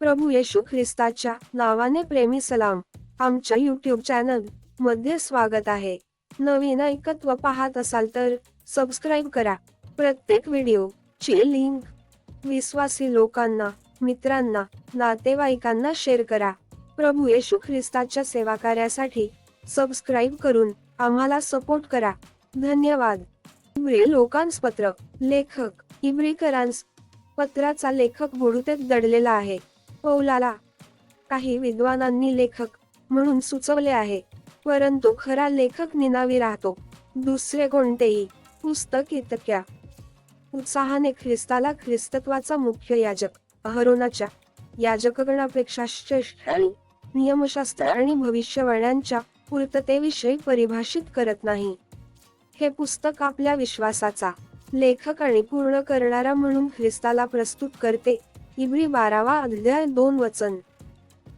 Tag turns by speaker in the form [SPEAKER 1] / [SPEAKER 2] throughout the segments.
[SPEAKER 1] प्रभू येशू ख्रिस्ताच्या नावाने प्रेमी सलाम आमच्या यूट्यूब चॅनलमध्ये स्वागत आहे. नवीन ऐकत्व पाहत असाल तर सबस्क्राईब करा. प्रत्येक व्हिडिओ ची लिंक विश्वासी लोकांना मित्रांना नातेवाईकांना शेअर करा. प्रभू येशू ख्रिस्ताच्या सेवा कार्यासाठी सबस्क्राईब करून आम्हाला सपोर्ट करा. धन्यवाद. इब्री लोकांस पत्र लेखक इब्रीकरांस पत्राचा लेखक बुडुतेत दडलेला आहे. पौलाला काही विद्वानांनी लेखक म्हणून सुचवले आहे. परंतु खरा लेखक निनावी राहतो. दुसरे कोणतेही पुस्तक इतक्या उत्साहाने ख्रिस्ताला ख्रिस्तत्वाचा मुख्य याजक अहरोनाच्या याजकगणापेक्षा श्रेष्ठ आणि नियमशास्त्र आणि भविष्यवाण्यांच्या पूर्ततेविषयी परिभाषित करत नाही. हे पुस्तक आपल्या विश्वासाचा लेखक आणि पूर्ण करणारा म्हणून ख्रिस्ताला प्रस्तुत करते. इब्री बारावा अध्याय दोन वचन.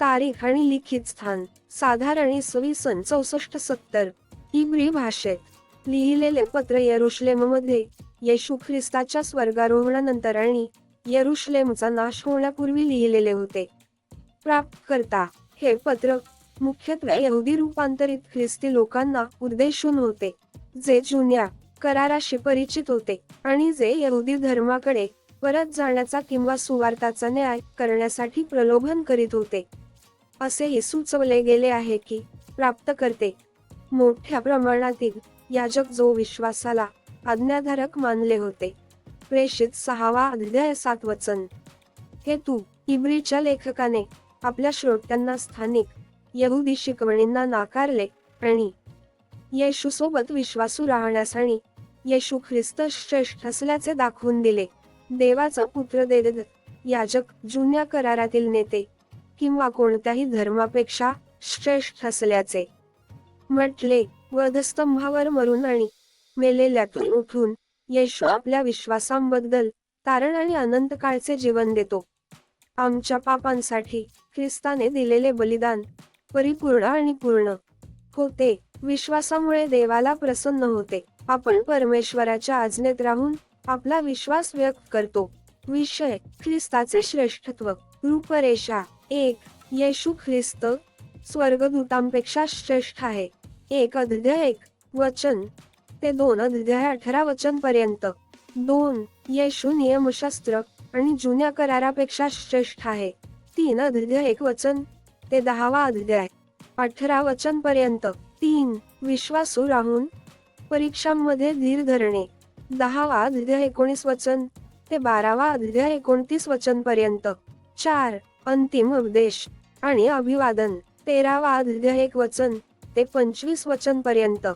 [SPEAKER 1] तारीख आणि लिखित स्थान. साधारण इसवी सन चौसष्ट सत्तर. इब्री भाषेत. लिहिलेले पत्र येरुश्लेममध्ये येशू ख्रिस्ताच्या स्वर्गारोहणानंतर आणि येरुश्लेमचा नाश होण्यापूर्वी लिहिलेले होते. प्राप्तकर्ता हे पत्र मुख्यत्वे यहुदी रूपांतरित ख्रिस्ती लोकांना उद्देशून होते जे जुन्या कराराशी परिचित होते आणि जे यहुदी धर्माकडे परत जाण्याचा किंवा सुवार्ताचा न्याय करण्यासाठी प्रलोभन करीत होते. असेही सुचवले गेले आहे की प्राप्तकर्ते मोठ्या प्रमाणातील याजक जो विश्वासाला आज्ञाधारक मानले होते प्रेषित सहावा अध्याय सात वचन. हे तू इब्रीच्या लेखकाने आपल्या श्रोत्यांना स्थानिक यहुदी शिकवणींना नाकारले आणि येशूसोबत विश्वासू राहण्यास आणि येशू ख्रिस्त श्रेष्ठ असल्याचे दाखवून दिले. देवाचा पुत्र देद याजक जुन्या करारातील नेते किंवा कोणत्याही धर्मापेक्षा श्रेष्ठ असल्याचे म्हटले. वधस्तंभावर मरून आणि मेलेल्यातून उठून येशू आपल्या विश्वासांबद्दल तारण आणि अनंत काळचे जीवन देतो. आमच्या पापांसाठी ख्रिस्ताने दिलेले बलिदान परिपूर्ण आणि पूर्ण होते. विश्वासामुळे देवाला प्रसन्न होते. आपण परमेश्वराच्या आज्ञेत राहून आपला विश्वास व्यक्त करतो. विषय ख्रिस्ताचे श्रेष्ठत्व. रूपरेषा एक येशू ख्रिस्त स्वर्गदूतांपेक्षा श्रेष्ठ आहे. एक अध्याय एक वचन. ते दोन अध्याय अठरा वचन पर्यंत. दोन येशू नियमशास्त्र आणि जुन्या करारापेक्षा श्रेष्ठ आहे. तीन अध्याय एक वचन. ते दहावा अध्याय अठरा वचन पर्यंत. तीन विश्वासू राहून परीक्षांमध्ये धीर धरणे. दहावा अध्याय एकोणीस वचन ते बारावा अध्याय एकोणतीस वचन पर्यंत. चार अंतिम उपदेश आणि अभिवादन. तेरावा अध्याय एक वचन ते पंचवीस वचन पर्यंत.